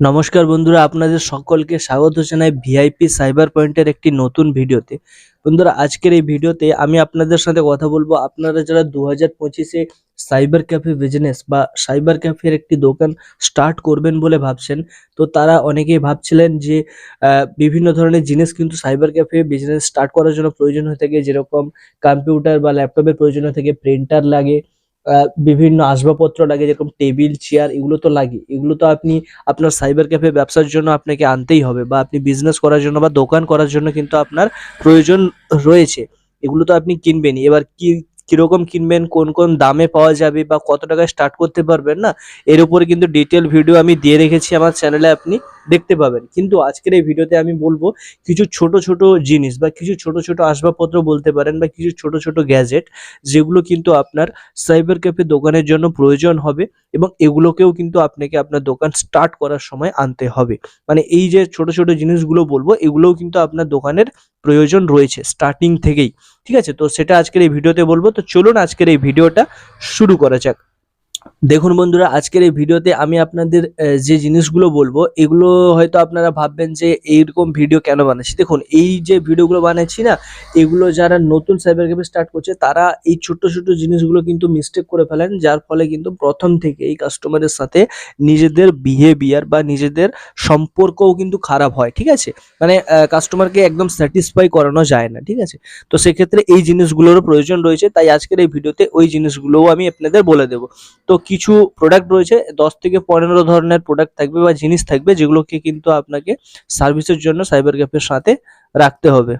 নমস্কার বন্ধুরা, আপনাদের সকলকে স্বাগত জানাই ভিআইপি সাইবার পয়েন্টের একটি নতুন ভিডিওতে। বন্ধুরা, আজকের এই ভিডিওতে আমি আপনাদের সাথে কথা বলব। আপনারা যারা দু হাজার পঁচিশে সাইবার ক্যাফে বিজনেস বা সাইবার ক্যাফের একটি দোকান স্টার্ট করবেন বলে ভাবছেন, তো তারা অনেকেই ভাবছিলেন যে বিভিন্ন ধরনের জিনিস কিন্তু সাইবার ক্যাফে বিজনেস স্টার্ট করার জন্য প্রয়োজন হয়ে থাকে। যেরকম কম্পিউটার বা ল্যাপটপের প্রয়োজন হয়ে থাকে প্রিন্টার লাগে বিভিন্ন আসবাবপত্র লাগে, যেরকম টেবিল, চেয়ার, এগুলো তো লাগে। এগুলো তো আপনি আপনার সাইবার ক্যাফে ব্যবসার জন্য আপনাকে আনতেই হবে বা আপনি বিজনেস করার জন্য বা দোকান করার জন্য কিন্তু আপনার প্রয়োজন রয়েছে। এগুলো তো আপনি কিনবেনই। এবার কি কীরকম কিনবেন, কোন কোন দামে পাওয়া যাবে বা কত টাকায় স্টার্ট করতে পারবেন না, এর উপরে কিন্তু ডিটেল ভিডিও আমি দিয়ে রেখেছি আমার চ্যানেলে আপনি দেখতে পাবেন। কিন্তু আজকের এই ভিডিওতে আমি বলব, কিছু ছোট ছোট জিনিস বা কিছু ছোট ছোট আসবাবপত্র বলতে পারেন বা কিছু ছোট ছোট গ্যাজেট যেগুলো কিন্তু আপনার সাইবার ক্যাফে দোকানের জন্য প্রয়োজন হবে এবং এগুলোকেও কিন্তু আপনাকে আপনার দোকান স্টার্ট করার সময় আনতে হবে। মানে এই যে ছোট ছোট জিনিসগুলো বলব, এগুলোও কিন্তু আপনার দোকানের প্রয়োজন রয়েছে স্টার্টিং থেকেই। ঠিক আছে? তো সেটা আজকের এই ভিডিওতে বলব। তো চলুন আজকের এই ভিডিওটা শুরু করা যাক। দেখুন বন্ধুরা, আজকের এই ভিডিওতে আমি আপনাদের যে জিনিসগুলো বলব, এগুলো হয়তো আপনারা ভাববেন যে এইরকম ভিডিও কেন বানাচ্ছি? দেখুন, এই যে ভিডিওগুলো বানাচ্ছি না, এগুলো যারা নতুন সাইবার ক্যাফে স্টার্ট করছে, তারা এই ছোট্ট ছোট্ট জিনিসগুলো কিন্তু মিস্টেক করে ফেলেন, যার ফলে কিন্তু প্রথম থেকে এই কাস্টমারের সাথে নিজেদের বিহেভিয়ার বা নিজেদের সম্পর্কও কিন্তু খারাপ হয়, ঠিক আছে? মানে কাস্টমারকে একদম স্যাটিসফাই করানো যায় না, ঠিক আছে? তো সেক্ষেত্রে এই জিনিসগুলোরও প্রয়োজন রয়েছে, তাই আজকের এই ভিডিওতে ওই জিনিসগুলোও আমি আপনাদের বলে দেবো। তো কিছু প্রোডাক্ট রয়েছে, দশ থেকে পনেরো ধরনের প্রোডাক্ট থাকবে বা জিনিস থাকবে যেগুলোকে কিন্তু আপনাকে সার্ভিসের জন্য সাইবার ক্যাফের সাথে রাখতে হবে।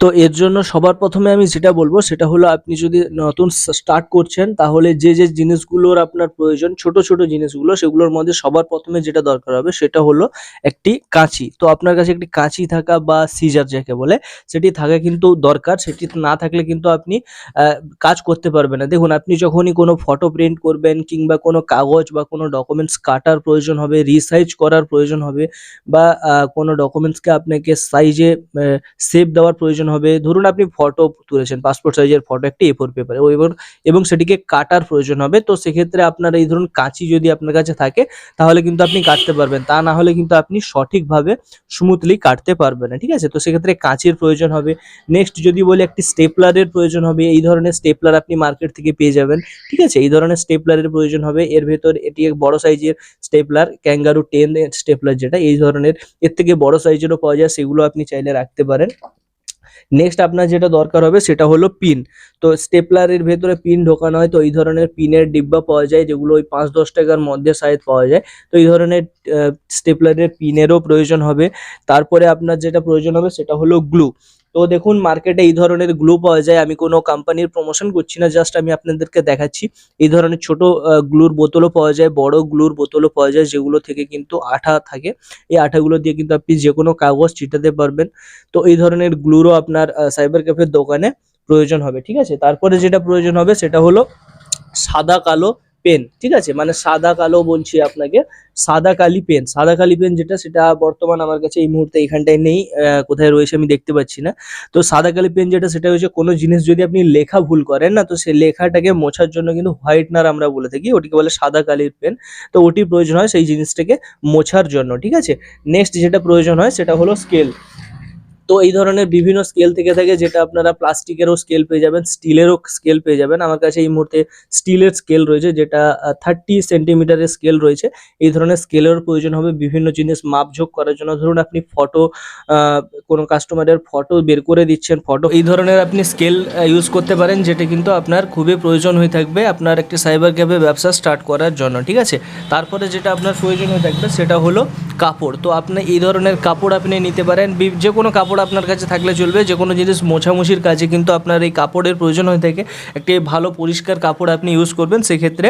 তো এর জন্য সবার প্রথমে আমি যেটা বলব, সেটা হলো আপনি যদি নতুন স্টার্ট করছেন, তাহলে যে যে জিনিসগুলোর আপনার প্রয়োজন, ছোট ছোট জিনিসগুলো, সেগুলোর মধ্যে সবার প্রথমে যেটা দরকার হবে, সেটা হলো একটি কাঁচি। তো আপনার কাছে একটি কাঁচি থাকা বা সিজার যাকে বলে, সেটি থাকা কিন্তু দরকার। সেটি না থাকলে কিন্তু আপনি কাজ করতে পারবেন না। দেখুন, আপনি যখনই কোনো ফটো প্রিন্ট করবেন কিংবা কোনো কাগজ বা কোনো ডকুমেন্টস কাটার প্রয়োজন হবে রিসাইজ করার প্রয়োজন হবে বা কোনো ডকুমেন্টসকে আপনাকে সাইজে সেভ দেওয়ার প্রয়োজন হবে ধরুন আপনি ফটো তুলেছেন পাসপোর্ট সাইজের ফটো একটি এ। ফোর পেপারে এবং এবং সেটিকে কাটার প্রয়োজন হবে। তো সেক্ষেত্রে আপনার এই ধরুন কাঁচি যদি আপনার কাছে থাকে, তাহলে কিন্তু আপনি কাটতে পারবেন। তা না হলে কিন্তু আপনি সঠিকভাবে স্মুথলি কাটতে পারবেন না, ঠিক আছে? তো সেক্ষেত্রে কাঁচির প্রয়োজন হবে। নেক্সট যদি বলি একটি স্টেপলারের প্রয়োজন হবে। এই ধরনের স্টেপলার আপনি মার্কেট থেকে পেয়ে যাবেন, ঠিক আছে? এই ধরনের স্টেপলারের প্রয়োজন হবে। এর ভেতর এটি এক বড় সাইজের স্টেপলার ক্যাঙ্গারু টেন স্টেপলার যেটা, এই ধরনের, এর থেকে বড় সাইজেরও পাওয়া যায়। সেগুলো আপনি চাইলে রাখতে পারেন। নেক্সট আপনার যেটা দরকার হবে সেটা হলো পিন তো স্টেপলারের ভেতরে পিন ঢোকানো হয়, তো এই ধরনের পিনের ডিব্বা পাওয়া যায়, যেগুলো ওই পাঁচ দশ টাকার মধ্যে সাইজ পাওয়া যায়। তো এই ধরনের স্টেপলারের পিনেরও প্রয়োজন হবে। তারপরে আপনার যেটা প্রয়োজন হবে সেটা হলো গ্লু তো দেখুন মার্কেটে এই ধরনের গ্লু পাওয়া যায়। আমি কোনো কোম্পানির প্রমোশন করছি না জাস্ট আমি আপনাদেরকে দেখাচ্ছি। এই ধরনের ছোট গ্লুর বোতলও পাওয়া যায়, বড় গ্লুর বোতলও পাওয়া যায়, যেগুলো থেকে কিন্তু আঠা থাকে। এই আঠাগুলো দিয়ে কিন্তু আপনি যে কোনো কাগজ চিটাতে পারবেন। তো এই ধরনের গ্লুরও আপনার সাইবার ক্যাফের দোকানে প্রয়োজন হবে, ঠিক আছে? তারপরে যেটা প্রয়োজন হবে, সেটা হলো সাদা কালো পেন ঠিক আছে? মানে সাদা কালো বলছি আপনাকে, সাদা কালি পেন সাদা কালি পেন যেটা সেটা বর্তমান আমার কাছে এই মুহূর্তে এখানটায় নেই কোথায় রয়েছে আমি দেখতে পাচ্ছি না। তো সাদা কালি পেন যেটা সেটা হচ্ছে কোনো জিনিস যদি আপনি লেখা ভুল করেন না, তো সেই লেখাটাকে মোছার জন্য কিন্তু হোয়াইটনার আমরা বলে থাকি, ওটিকে বলে সাদা কালির পেন তো ওটি প্রয়োজন হয় সেই জিনিসটাকে মোছার জন্য, ঠিক আছে? নেক্সট যেটা প্রয়োজন হয় সেটা হলো স্কেল তো এই ধরনের বিভিন্ন স্কেল থেকে থাকে যেটা আপনারা প্লাস্টিকেরও স্কেল পেয়ে যাবেন স্টিলেরও স্কেল পেয়ে যাবেন। আমার কাছে এই মুহূর্তে স্টিলের স্কেল রয়েছে যেটা থার্টি সেন্টিমিটারের স্কেল রয়েছে। এই ধরনের স্কেলের প্রয়োজন হবে বিভিন্ন জিনিস মাপঝোক করার জন্য। ধরুন আপনি ফটো কোনো কাস্টমারের ফটো বের করে দিচ্ছেন ফটো এই ধরনের আপনি স্কেল ইউজ করতে পারেন যেটা কিন্তু আপনার খুবই প্রয়োজন হয়ে থাকবে আপনার একটি সাইবার ক্যাফে ব্যবসা স্টার্ট করার জন্য, ঠিক আছে? তারপরে যেটা আপনার প্রয়োজন হয়ে থাকবে সেটা হলো কাপড়। তো আপনি এই ধরনের কাপড় আপনি নিতে পারেন। যে কোনো কাপড় আপনার কাছে থাকলে চলবে, যে কোনো জিনিস মোছামুছির কাজে কিন্তু আপনার এই কাপড়ের প্রয়োজন হয়ে থাকে। একটি ভালো পরিষ্কার কাপড় আপনি ইউজ করবেন, সেক্ষেত্রে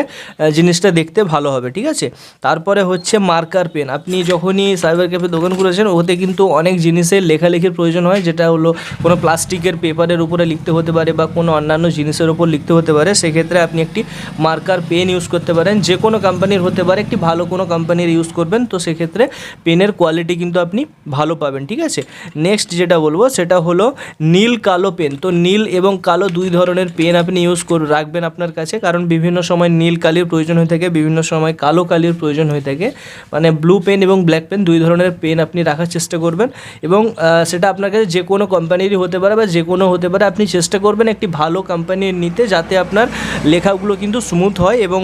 জিনিসটা দেখতে ভালো হবে, ঠিক আছে? তারপরে হচ্ছে মার্কার পেন। আপনি যখনই সাইবার ক্যাফে দোকান করেছেন ওতে কিন্তু অনেক জিনিসের লেখালেখির প্রয়োজন হয়, যেটা হলো কোনো প্লাস্টিকের পেপারের উপরে লিখতে হতে পারে বা কোনো অন্যান্য জিনিসের উপর লিখতে হতে পারে। সেক্ষেত্রে আপনি একটি মার্কার পেন ইউজ করতে পারেন। যে কোনো কোম্পানির হতে পারে, একটি ভালো কোনো কোম্পানির ইউজ করবেন। তো সেক্ষেত্রে পেনের কোয়ালিটি কিন্তু আপনি ভালো পাবেন, ঠিক আছে? নেক্সট যেটা বলব, সেটা হলো নীল কালো পেন। তো নীল এবং কালো দুই ধরনের পেন আপনি ইউজ করে, রাখবেন আপনার কাছে, কারণ বিভিন্ন সময় নীল কালির প্রয়োজন হয়ে থাকে, বিভিন্ন সময় কালো কালির প্রয়োজন হয়ে থাকে। মানে ব্লু পেন এবং ব্ল্যাক পেন দুই ধরনের পেন আপনি রাখার চেষ্টা করবেন এবং সেটা আপনার কাছে যে কোনো কোম্পানিরই হতে পারে বা যে কোনো হতে পারে, আপনি চেষ্টা করবেন একটি ভালো কোম্পানির নিতে যাতে আপনার লেখাগুলো কিন্তু স্মুথ হয় এবং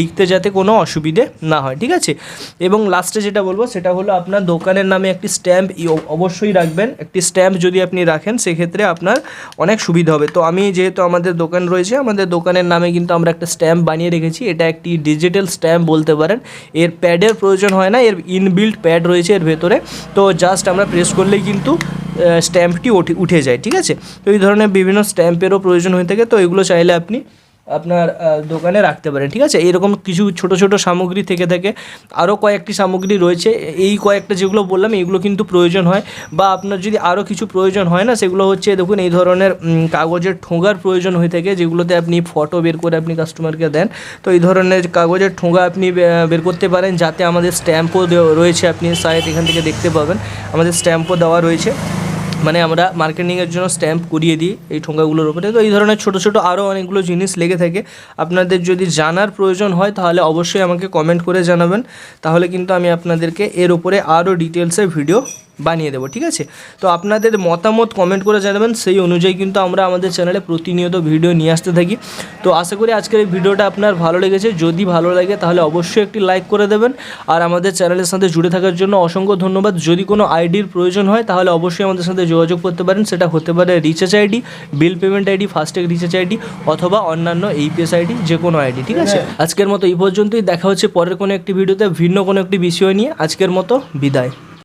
লিখতে যাতে কোনো অসুবিধে না হয়, ঠিক আছে? এবং লাস্টে যেটা বলব সেটা হলো আপনার দোকানের নামে একটি স্ট্যাম্প অবশ্যই রাখবেন। একটি স্ট্যাম্প যদি আপনি রাখেন, সেক্ষেত্রে আপনার অনেক সুবিধা হবে। তো আমি যেহেতু আমাদের দোকান রয়েছে, আমাদের দোকানের নামে কিন্তু আমরা একটা স্ট্যাম্প বানিয়ে রেখেছি। এটা একটি ডিজিটাল স্ট্যাম্প বলতে পারেন। এর প্যাডের প্রয়োজন হয় না, এর ইনবিল্ট প্যাড রয়েছে এর ভেতরে। তো জাস্ট আমরা প্রেস করলেই কিন্তু স্ট্যাম্পটি উঠে যায়, ঠিক আছে? তো এই ধরনের বিভিন্ন স্ট্যাম্পেরও প্রয়োজন হয়ে থাকে। তো এগুলো চাইলে আপনি আপনার দোকানে রাখতে পারেন, ঠিক আছে? এরকম কিছু ছোট ছোট সামগ্রী থেকে থাকে। আরও কয়েকটি সামগ্রী রয়েছে। এই কয়েকটা যেগুলো বললাম এইগুলো কিন্তু প্রয়োজন হয়। বা আপনার যদি আরও কিছু প্রয়োজন হয় না, সেগুলো হচ্ছে, দেখুন, এই ধরনের কাগজের ঠোঙার প্রয়োজন হয়ে থাকে, যেগুলোতে আপনি ফটো বের করে আপনি কাস্টমারকে দেন। তো এই ধরনের কাগজের ঠোঙা আপনি বের করতে পারেন, যাতে আমাদের স্ট্যাম্পও রয়েছে, আপনি সাইড এখান থেকে দেখতে পাবেন। আমাদের স্ট্যাম্পও দেওয়া রয়েছে। মানে আমরা মার্কেটিংয়ের জন্য স্ট্যাম্প করিয়ে দিই এই ঠোঙ্গাগুলোর ওপরে তো এই ধরনের ছোটো ছোটো আরও অনেকগুলো জিনিস লেগে থাকে। আপনাদের যদি জানার প্রয়োজন হয়, তাহলে অবশ্যই আমাকে কমেন্ট করে জানাবেন। তাহলে কিন্তু আমি আপনাদেরকে এর উপরে আরও ডিটেলসে ভিডিও বানিয়ে দেবো ঠিক আছে? তো আপনাদের মতামত কমেন্ট করে জানাবেন সেই অনুযায়ী কিন্তু আমরা আমাদের চ্যানেলে প্রতিনিয়ত ভিডিও নিয়ে আসতে থাকি। তো আশা করি আজকের এই ভিডিওটা আপনার ভালো লেগেছে। যদি ভালো লাগে তাহলে অবশ্যই একটি লাইক করে দেবেন। আর আমাদের চ্যানেলের সাথে জুড়ে থাকার জন্য অসংখ্য ধন্যবাদ। যদি কোনো আইডির প্রয়োজন হয় তাহলে অবশ্যই আমাদের সাথে যোগাযোগ করতে পারেন। সেটা হতে পারে recharge ID bill payment ID FASTag recharge ID অথবা অন্যান্য এইপিএস আইডি যে কোনো আইডি ঠিক আছে? আজকের মতো এই পর্যন্তই। দেখা হচ্ছে পরের কোনো একটি ভিডিওতে ভিন্ন কোনো একটি বিষয় নিয়ে। আজকের মতো বিদায়।